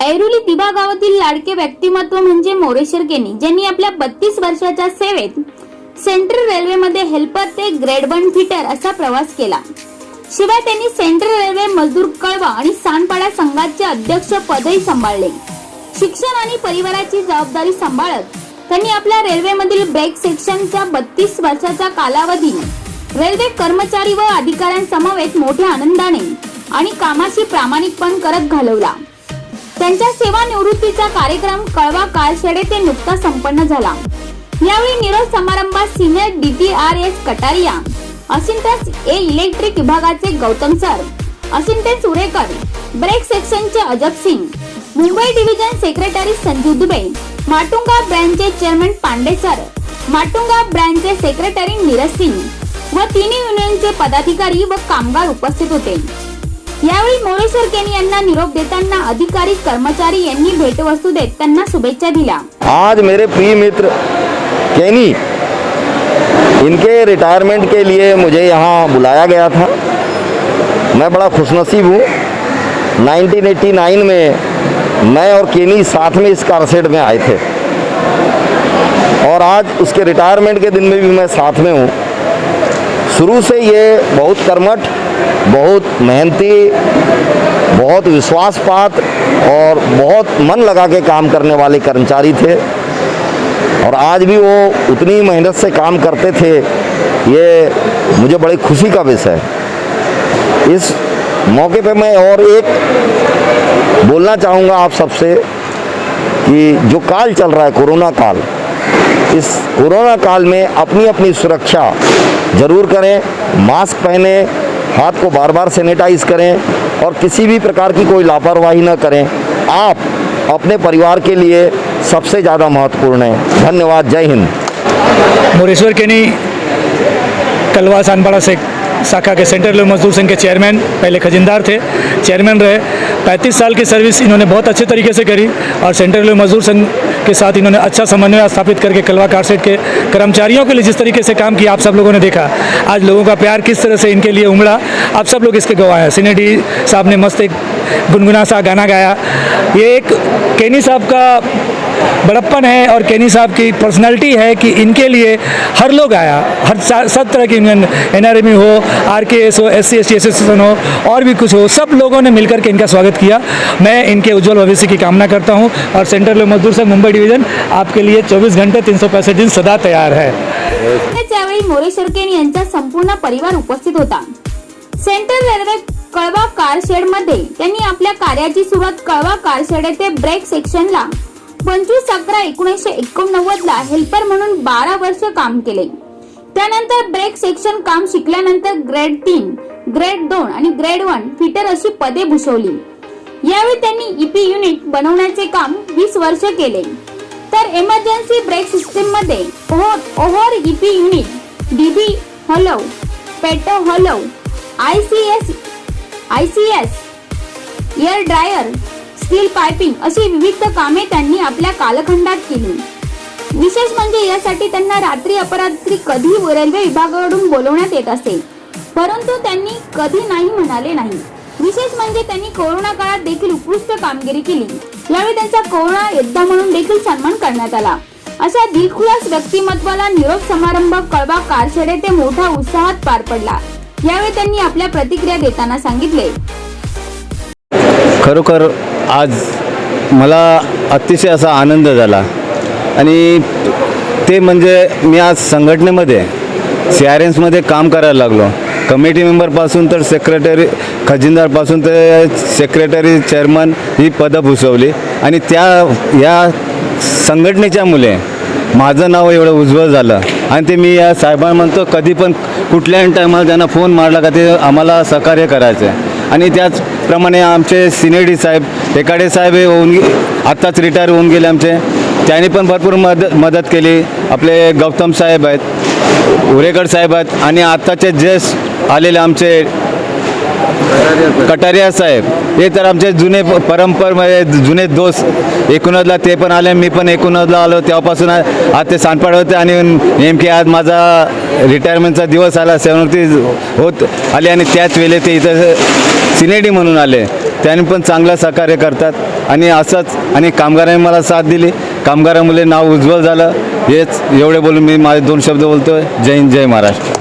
लाडके व्यक्तिमत्व म्हणजे मोरेश्वर केनी ज्यांनी आपल्या बत्तीस वर्षाच्या सेवेत सेंट्रल रेल्वेमध्ये हेल्पर ते ग्रेड वन फिटर असा प्रवास केला. शिवाय त्यांनी सेंट्रल रेल्वे मजदूर कळवा आणि सानपाडा संघाचे अध्यक्ष पदही सांभाळले. शिक्षण आणि परिवाराची जबाबदारी सांभाळत त्यांनी आपल्या रेल्वेमधील ब्रेक सेक्शनच्या बत्तीस वर्षाचा कालावधी रेल्वे कर्मचारी व अधिकाऱ्यांसमवेत मोठ्या आनंदाने आणि कामाशी प्रामाणिकपण करत घालवला. त्यांच्या सेवानिवृत्तीचा कार्यक्रम कळवा कालशेडे ते नुकता संपन्न झाला. यावेळी निरोप समारंभात senior DTRS Kataria assistant A electric विभागाचे Gautam sir assistant Surekar brake सेक्शनचे अजब सिंग मुंबई डिव्हिजन सेक्रेटरी संजू दुबे माटुंगा ब्रँचचे चेअरमन पांडे सर माटुंगा ब्रँचचे सेक्रेटरी नीरज सिंग व तिन्ही युनियनचे पदाधिकारी व कामगार उपस्थित होते. निरोप देताना अधिकारी, कर्मचारी यांनी भेटवस्तू देत शुभेच्छा दिल्या. आज मेरे प्रिय मित्र कैनी, इनके रिटायरमेंट के लिए मुझे यहाँ बुलाया गया था। मैं बड़ा खुशनसीब हूँ। 1989 में मैं और केनी साथ में इस कारसेट में आए थे। और आज उसके रिटायरमेंट के दिन में भी मैं साथ में हूँ। शुरू से ये बहुत कर्मठ बहुत मेहनती, बहुत विश्वासपात और बहुत मन लगा के काम करने वाले कर्मचारी थे। और आज भी वो उतनी मेहनत से काम करते थे, ये मुझे बड़ी खुशी का विषय है। इस मौके पे मैं और एक बोलना चाहूँगा आप सबसे कि जो काल चल रहा है, कोरोना काल, इस कोरोना काल में अपनी अपनी सुरक्षा ज़रूर करें, मास्क पहने हाथ को बार बार सैनिटाइज करें और किसी भी प्रकार की कोई लापरवाही न करें। आप अपने परिवार के लिए सबसे ज़्यादा महत्वपूर्ण है। धन्यवाद। जय हिंद। मोरेश्वर केनी, कलवा सानपाड़ा से शाखा के सेंट्रल मजदूर संघ के चेयरमैन पहले खजिंदार थे चेयरमैन रहे। 35 साल की सर्विस इन्होंने बहुत अच्छे तरीके से करी और सेंट्रल मजदूर संघ के साथ इन्होंने अच्छा समन्वय स्थापित करके कलवा कारसेट के कर्मचारियों के लिए जिस तरीके से काम किया आप सब लोगों ने देखा। आज लोगों का प्यार किस तरह से इनके लिए उमड़ा, आप सब लोग इसके गवाह हैं। सीने डी साहब ने मस्त एक गुनगुना सा गाना गाया। ये एक केनी साहब का बड़प्पन है और केनी साहब की पर्सनैलिटी है कि इनके लिए हर लोग आया हर सब तरह की यूनियन एन हो आर के एस हो S C S T association हो और भी कुछ हो सब लोगों ने मिलकर के इनका स्वागत किया। मैं इनके उज्जवल भविष्य की कामना करता हूँ और सेंट्रल मजदूर संघ मुंबई डिवीजन आपके लिए 24 घंटे तीन दिन सदा तैयार है। त्यावेळी मोरेश्वर केनी यांचा संपूर्ण परिवार उपस्थित होता. सेंट्रल रेल्वे कळवा कारशेडमध्ये त्यांनी आपल्या कार्याची सुरुवात कळवा कारशेड येथे ब्रेक सेक्शनला पंचवीस अकरा एकोणीसशे एकोणनव्वद ला हेल्पर म्हणून बारा वर्ष काम केले. त्यानंतर ब्रेक सेक्शन काम शिकल्यानंतर ग्रेड तीन ग्रेड दोन आणि ग्रेड वन फिटर अशी पदे भूषवली. यावेळी त्यांनी ईपी युनिट बनवण्याचे काम वीस वर्ष केले. तर इमर्जन्सी ब्रेक सिस्टीममध्ये ओव्हर ईपी युनिट डीबी हलव पेटो हलव I C S I C S air dryer steel piping अशी विविध कामे त्यांनी आपल्या कालखंडात केली. विशेष म्हणजे यासाठी त्यांना रात्री अपरात्री कधी रेल्वे विभागाकडून बोलवण्यात येत असे. परंतु त्यांनी कधी नाही म्हणाले नाही. विशेष म्हणजे त्यांनी कोरोना काळात देखील उत्कृष्ट कामगिरी केली. यावेळी त्यांचा कोरोना योद्धा म्हणून देखील सन्मान करण्यात आला. अशा दिलखुलास व्यक्तिमत्वाला निरोप समारंभ कळवा कारशेडे ते मोठ्या उत्साहात पार पडला. यावेळी त्यांनी आपल्या प्रतिक्रिया देताना सांगितले. खरोखर आज मला अतिशय असा आनंद झाला. आणि ते म्हणजे मी आज संघटनेमध्ये सी आर एन्समध्ये काम करायला लागलो. कमिटी मेंबरपासून तर सेक्रेटरी खजिनदारपासून ते सेक्रेटरी चेअरमन ही पदं भुसवली आणि त्या या संघटनेच्या मुले माझं नाव एवढं उज्ज्वल झालं. आणि ते मी या साहेबांना म्हणतो कधी पण कुठल्याही टायमाला त्यांना फोन मारला का ते आम्हाला सहकार्य करायचं. आहे आणि त्याचप्रमाणे आमचे सिनेडी साहेब एकाडे साहेब हे होऊन आत्ताच रिटायर होऊन गेले आमचे. त्यांनी पण भरपूर मद मदत केली. आपले गौतम साहेब आहेत उरेकर साहेब आहेत आणि आत्ताचे ज्येष्ठ आलेले आमचे कटारिया साहेब. हे तर आमचे जुने प- परंपरेमध्ये जुने दोस्त. एकोणदला ते पण आले मी पण एकोणदला आलो. तेव्हापासून आज ते सांडपाड होते आणि नेमके आज माझा रिटायरमेंटचा दिवस आला. सेवनती होत आले आणि त्याच वेळे ते इथं सिनेडी म्हणून आले. त्यांनी पण चांगलं सहकार्य करतात. आणि असंच आणि कामगारांनी मला साथ दिली. कामगारामुळे नाव उज्ज्वल झालं. हेच एवढे बोलून मी माझे दोन शब्द बोलतोय. जय हिंद जय महाराष्ट्र.